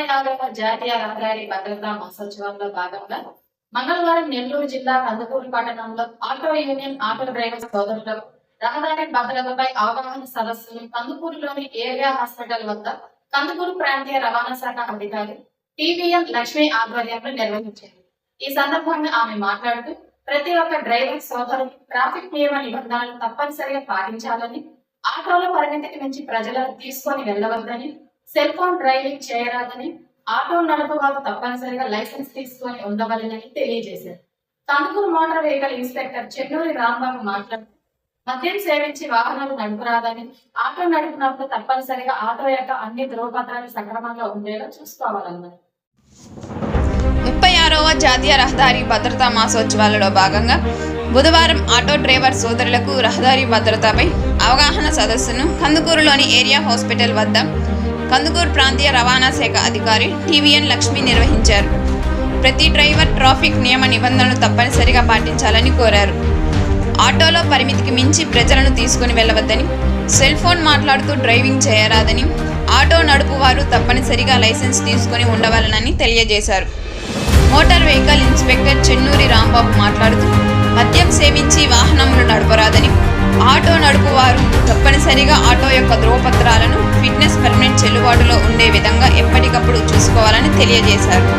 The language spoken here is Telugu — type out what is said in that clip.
జాతీయ రహదారి భద్రతా మహోత్సవంలో భాగంగా మంగళవారం నెల్లూరు జిల్లా కందుకూరు పట్టణంలో ఆటో యూనియన్ ఆటో డ్రైవర్ సోదరులకు రహదారి భద్రతపై అవగాహన సదస్సును కందుకూరులోని ఏరియా హాస్పిటల్ వద్ద కందుకూరు ప్రాంతీయ రవాణా శాఖ అధికారి టీవీఎం లక్ష్మి ఆధ్వర్యంలో నిర్వహించారు. ఈ సందర్భంగా ఆమె మాట్లాడుతూ ప్రతి ఒక్క డ్రైవర్ సోదరులు ట్రాఫిక్ నియమ నిబంధనలు తప్పనిసరిగా పాటించాలని ఆటోల పరిమితికి మించి ప్రజలను తీసుకొని వెళ్ళవద్దని సెల్ ఫోన్ డ్రైవింగ్ చేయరాదని ఆటో నడుపువారు తప్పనిసరిగా లైసెన్స్ తీసుకొని ఉండవలెనని తెలియజేశారు. Kandukur motor vehicle inspector Chennuri Rambabu మాట్లాడుతూ మద్యం సేవించి వాహనాలు నడుపురాదని ఆటో నడుపునప్పుడు తప్పనిసరిగా ఆటో యొక్క అన్ని ధృవపత్రాలు సక్రమంగా ఉండేలా చూసుకోవాలన్నారు. ముప్పై ఆరవ జాతీయ రహదారి భద్రతా మాసోత్సవాలలో భాగంగా బుధవారం ఆటో డ్రైవర్ సోదరులకు రహదారి భద్రతపై అవగాహన సదస్సును కందుకూరులోని ఏరియా హాస్పిటల్ వద్ద కందుకూరు ప్రాంతీయ రవాణా శాఖ అధికారి టీవీఎన్ లక్ష్మి నిర్వహించారు. ప్రతి డ్రైవర్ ట్రాఫిక్ నియమ నిబంధనలు తప్పనిసరిగా పాటించాలని కోరారు. ఆటోలో పరిమితికి మించి ప్రజలను తీసుకుని వెళ్ళవద్దని సెల్ ఫోన్ మాట్లాడుతూ డ్రైవింగ్ చేయరాదని ఆటో నడుపువారు తప్పనిసరిగా లైసెన్స్ తీసుకుని ఉండవాలనని తెలియజేశారు. Motor vehicle inspector Chennuri Rambabu మాట్లాడుతూ మద్యం సేవించి వాహనములు నడపరాదని ఆటో నడుపువారు తప్పనిసరిగా ఆటో యొక్క ధ్రువపత్రాలను ఫిట్నెస్ పర్మనెంట్ చెల్లుబాటులో ఉండే విధంగా ఎప్పటికప్పుడు చూసుకోవాలని తెలియజేశారు.